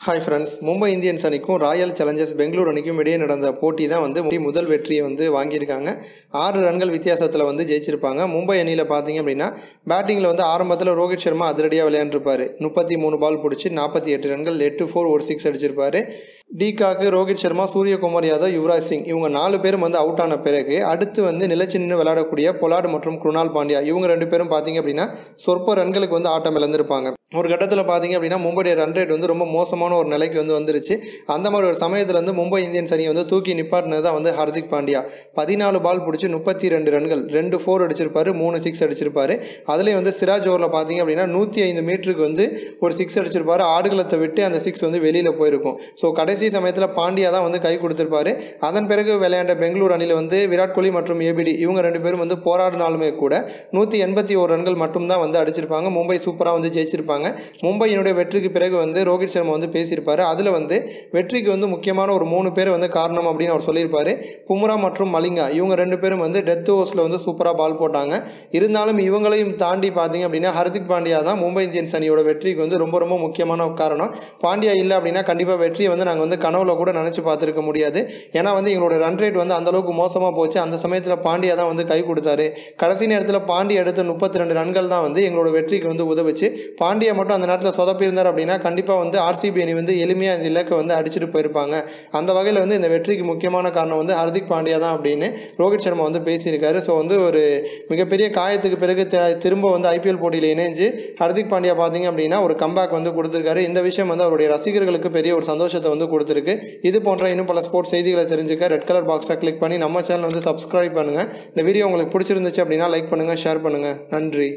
Hi friends Mumbai Indians அணிக்கும் Royal Challengers Bangalore அணிக்கும் இடையே நடந்த போட்டி தான் வந்து முதல் வெற்றியை வந்து வாங்கியிருக்காங்க. ஆறு ரன்கள் வித்தியாசத்தில் வந்து ஜெயிச்சிருப்பாங்க. மும்பை அணியில் பார்த்தீங்க அப்படின்னா பேட்டிங்கில் வந்து ஆரம்பத்தில் ரோஹித் சர்மா அதிரடியாக விளையாண்டுருப்பார். முப்பத்தி மூணு பால் பிடிச்சி நாற்பத்தி எட்டு ரன்கள் எட்டு ஃபோர் ஒரு six அடிச்சிருப்பார். De Kock Rohit Sharma Suryakumar Yadav Yuvraj Singh. இவங்க நாலு பேரும் வந்து அவுட் ஆன பிறகு அடுத்து வந்து நிலைச்சு நின்று விளையாடக்கூடிய பொலாடு மற்றும் குருணால் பாண்டியா இவங்க ரெண்டு பேரும் பார்த்தீங்க அப்படின்னா சொற்ப ரன்களுக்கு வந்து ஆட்டம் இழந்திருப்பாங்க. ஒரு கட்டத்தில் பார்த்தீங்க அப்படின்னா மும்பையுடைய ரன் ரேட் வந்து ரொம்ப மோசமான ஒரு நிலைக்கு வந்து வந்துருச்சு. அந்த மாதிரி ஒரு சமயத்தில் வந்து மும்பை இந்தியன்ஸ் அணியை வந்து தூக்கி நிப்பாட்டினது தான் வந்து ஹர்திக் பாண்டியா. பதினாலு பால் பிடிச்சி முப்பத்தி ரெண்டு ரன்கள் ரெண்டு ஃபோர் அடிச்சிருப்பாரு மூணு சிக்ஸ் அடிச்சிருப்பாரு. அதுலேயும் வந்து சிராஜ் ஓவரில் பார்த்தீங்க அப்படின்னா நூற்றி ஐந்து மீட்டருக்கு வந்து ஒரு சிக்ஸ் அடிச்சிருப்பாரு. ஆடுகளத்தை விட்டு அந்த சிக்ஸ் வந்து வெளியில் போயிருக்கும். ஸோ கடைசி சமயத்தில் பாண்டியா தான் வந்து கை கொடுத்துருப்பாரு. அதன் பிறகு விளையாண்ட பெங்களூர் அணியில் வந்து விராட் கோலி மற்றும் ஏபிடி இவங்க ரெண்டு பேரும் வந்து போராடினாலுமே கூட நூற்றி எண்பத்தி ஒரு ரன்கள் மட்டும்தான் வந்து அடிச்சிருப்பாங்க. மும்பை சூப்பராக வந்து ஜெயிச்சிருப்பாங்க. மும்பையினுடைய வெற்றிக்கு பிறகு வந்து ரோஹித் சர்மா வந்து பேசியிருப்பார். அதில் வந்து வெற்றிக்கு வந்து முக்கியமான ஒரு மூணு பேர் வந்து காரணம் அப்படின்னு அவர் சொல்லியிருப்பார். பும்ரா மற்றும் மலிங்கா இவங்க ரெண்டு பேரும் வந்து டெத் ஓவர்ஸில் வந்து சூப்பராக பால் போட்டாங்க. இருந்தாலும் இவங்களையும் தாண்டி பார்த்தீங்க அப்படின்னா ஹர்திக் பாண்டியா தான் மும்பை இந்தியன்ஸ் அணியோட வெற்றிக்கு வந்து ரொம்ப ரொம்ப முக்கியமான காரணம். பாண்டியா இல்லை அப்படின்னா கண்டிப்பாக வெற்றியை வந்து நாங்கள் வந்து கனவுல கூட நினச்சி பார்த்துருக்க முடியாது. ஏன்னா வந்து எங்களோட ரன் ரேட் வந்து அந்த அளவுக்கு மோசமாக போச்சு. அந்த சமயத்தில் பாண்டியா தான் வந்து கை கொடுத்தாரு. கடைசி நேரத்தில் பாண்டியா எடுத்த முப்பத்தி ரெண்டு ரன்கள் தான் வந்து எங்களோட வெற்றிக்கு வந்து உதவுச்சு. பாண்டியா மட்டும் அந்த நேரத்தில் சொதப்பியிருந்தார் அப்படின்னா கண்டிப்பாக வந்து ஆர்சிபி அணி வந்து எளிமையாக இந்த இலக்கை வந்து அடிச்சுட்டு போயிருப்பாங்க. அந்த வகையில் வந்து இந்த வெற்றிக்கு முக்கியமான காரணம் வந்து ஹர்திக் பாண்டியா தான் அப்படின்னு ரோஹித் சர்மா வந்து பேசியிருக்காரு. ஸோ வந்து ஒரு மிகப்பெரிய காயத்துக்கு பிறகு திரும்ப வந்து ஐபிஎல் போட்டியில் இணைஞ்சு ஹர்திக் பாண்டியா பார்த்தீங்க அப்படின்னா ஒரு கம்பேக் வந்து கொடுத்துருக்காரு. இந்த விஷயம் வந்து அவருடைய ரசிகர்களுக்கு பெரிய ஒரு சந்தோஷத்தை வந்து கொடுத்துருக்கு. இது போன்ற இன்னும் பல ஸ்போர்ட்ஸ் செய்திகளை தெரிஞ்சுக்க ரெட் கலர் பாக்ஸை கிளிக் பண்ணி நம்ம சேனல் வந்து சப்ஸ்கிரைப் பண்ணுங்கள் இந்த வீடியோ உங்களுக்கு பிடிச்சிருந்துச்சு அப்படின்னா லைக் பண்ணுங்கள் ஷேர் பண்ணுங்கள் நன்றி.